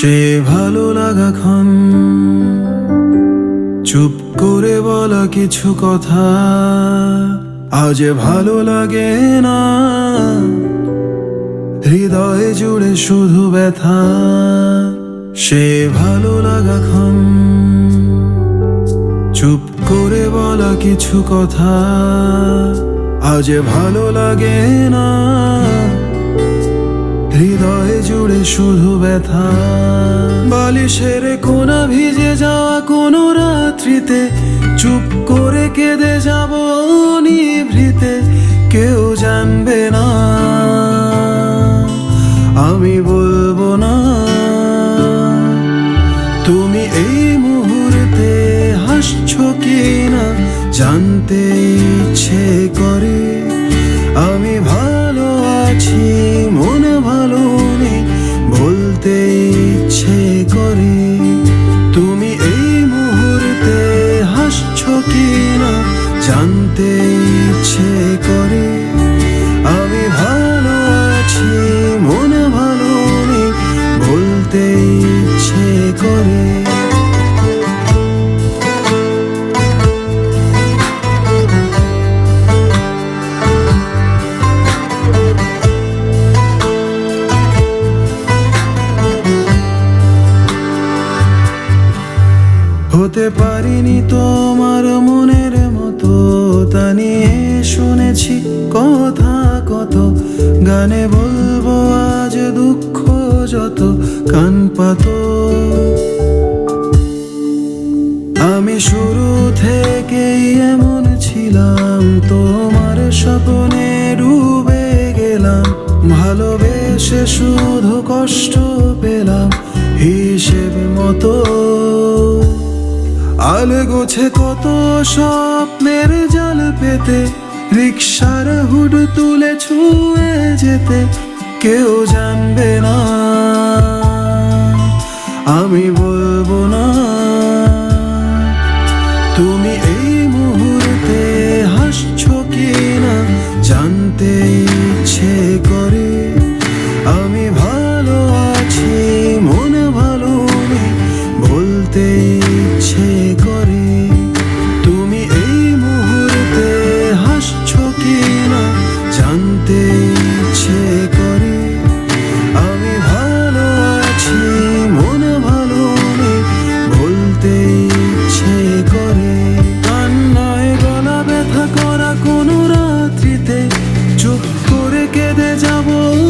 সে ভালো লাগা ক্ষণ। চুপ করে বলা কিছু কথা আজ ভালো লাগে না। হৃদয়ে জুড়ে শুধু ব্যথা। সে ভালো লাগা ক্ষণ। চুপ করে বলা কিছু কথা আজ ভালো লাগে না। শুধু ব্যথা। বালিশের কোনা ভিজে যাওয়া কোনো রাত্রিতে চুপ করে কেঁদে যাব নিভৃতে, কেউ জানবে না। আমি বলব না, তুমি এই মুহূর্তে হাসছো কি না জানতে ইচ্ছে করে। আমি ভালো ইচ্ছে করে। আমি ভালো আছি, মন ভালো নেই, বলতে ইচ্ছে করে। হতে পারিনি তোমার মনের মতো তা নিয়ে শুনেছি কথা কত, গানে বলব আজ দুঃখ যত, কান পাতো। আমি শুরু থেকেই এমন ছিলাম, তোমার স্বপ্নে ডুবে গেলাম, ভালোবেসে শুধু কষ্ট পেলাম, হিসেব মতো। আলে গোছে কত স্বপ্নের জল পেতে রিক্সার হুড তুলে ছুঁয়ে যেতে, কেউ জানবে না। আমি করে কেঁদে যাব